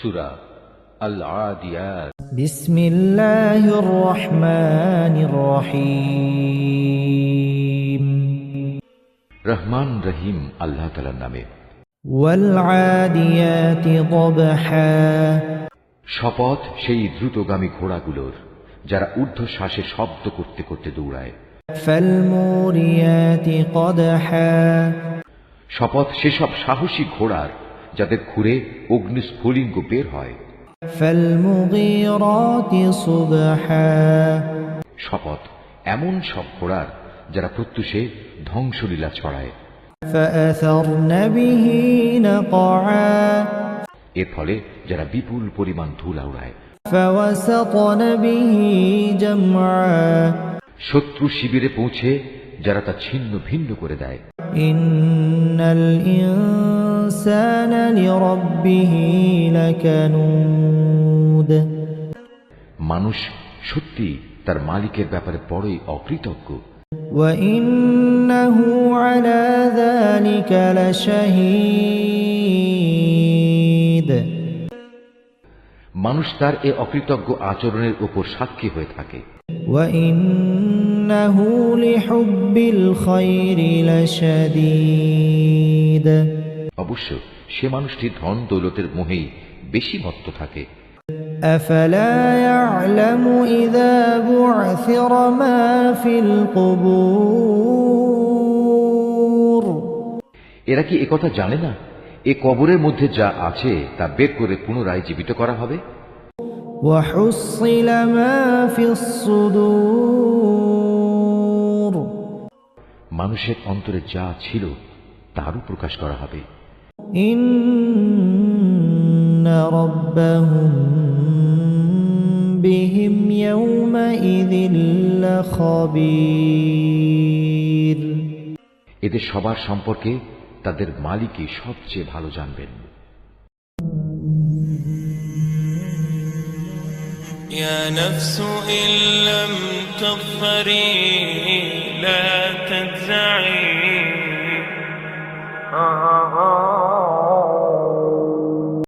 সুরা আল আদিয়াত বিসমিল্লাহির রহমানির রহিম। রহমান রহিম আল্লাহ তাআলার নামে। ওয়াল আদিয়াতি শপথ সেই দ্রুতগামী ঘোড়াগুলোর যারা ঊর্ধ্বশ্বাসে শব্দ করতে করতে দৌড়ায়। শপথ সেসব সাহসী ঘোড়ার যাদের ঘুরে অগ্নিস্ফুলিঙ্গ বের হয়। শপথ এমন সব ঘোড়ার যারা প্রত্যুষে ধ্বংসলীলা ছড়ায়। এর ফলে যারা বিপুল পরিমাণ ধুলা উড়ায়। শত্রু শিবিরে পৌঁছে যারা তা ছিন্ন ভিন্ন করে দেয়। إن الإنسان لربه لكنود মানুষ সত্যি তার মালিকের ব্যাপারে বড়ই অকৃতজ্ঞ وإنه على ذلك لشهيد মানুষ তার এ অকৃতজ্ঞ আচরণের উপর সাক্ষী হয়ে থাকে وإنه لحب الخير لشديد অবশ্য সে মানুষটি ধন দৌলতের মোহেই বেশি মত্ত থাকে أفلا يعلم إذا بعثر ما في القبور এরা কি একথা জানে না এ কবরের মধ্যে যা আছে তা বের করে পুনরায় জীবিত করা হবে وحصل ما في الصدور মানুষের অন্তরে যা ছিল তারও প্রকাশ করা হবে إن ربهم بهم يومئذ لخبير এদের সবার সম্পর্কে তাদের মালিকই সবচেয়ে ভালো জানবেন يا نفس إن لم تظفري لا تجزعي